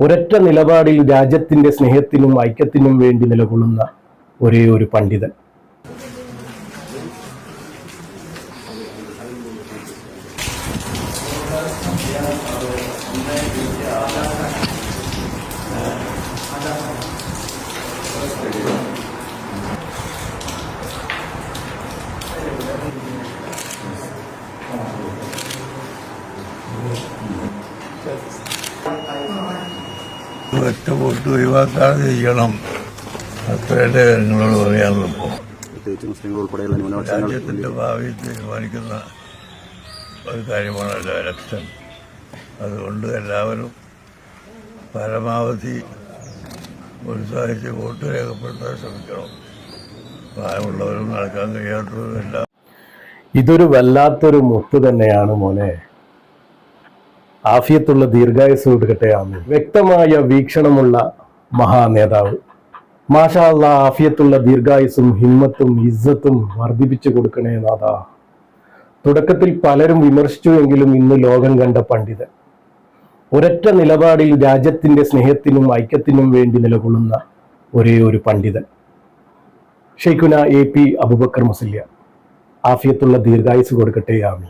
ഒരൊറ്റ നിലപാടിൽ രാജ്യത്തിന്റെ സ്നേഹത്തിനും ഐക്യത്തിനും വേണ്ടി നിലകൊള്ളുന്ന ഒരേ ഒരു പണ്ഡിതൻ. ഒറ്റ വോട്ട് ഒഴിവാക്കാതെ ചെയ്യണം അത്രയുടെ നിങ്ങളോട് പറയാനുള്ളൂ ഇപ്പോൾ രാജ്യത്തിന്റെ ഭാവി തീരുമാനിക്കുന്ന ഒരു കാര്യമാണല്ലോ ഇലക്ഷൻ അതുകൊണ്ട് എല്ലാവരും പരമാവധി ഉത്സാഹിച്ച് വോട്ട് രേഖപ്പെടുത്താൻ ശ്രമിക്കണം. പ്രായമുള്ളവരും നടക്കാൻ കഴിയാത്തവരും എല്ലാം. ഇതൊരു വല്ലാത്തൊരു മുത്ത് തന്നെയാണ് മോനെ. ആഫിയത്തുള്ള ദീർഘായുസ് കൊടുക്കട്ടെ വ്യക്തമായ വീക്ഷണമുള്ള മഹാനേതാവ് മാഷാ അല്ലാ ആഫിയത്തുള്ള ദീർഘായുസും ഹിമ്മത്തും ഇസ്സത്തും വർദ്ധിപ്പിച്ചു കൊടുക്കണേ നാഥാ. തുടക്കത്തിൽ പലരും വിമർശിച്ചു എങ്കിലും ഇന്ന് ലോകം കണ്ട പണ്ഡിതൻ. ഒരൊറ്റ നിലപാടിൽ രാജ്യത്തിന്റെ സ്നേഹത്തിനും ഐക്യത്തിനും വേണ്ടി നിലകൊള്ളുന്ന ഒരേ ഒരു പണ്ഡിതൻ. ഷെയ്ഖുന എ പി അബുബക്കർ മുസല്യ ആഫിയത്തുള്ള ദീർഘായുസ് കൊടുക്കട്ടെ ആമി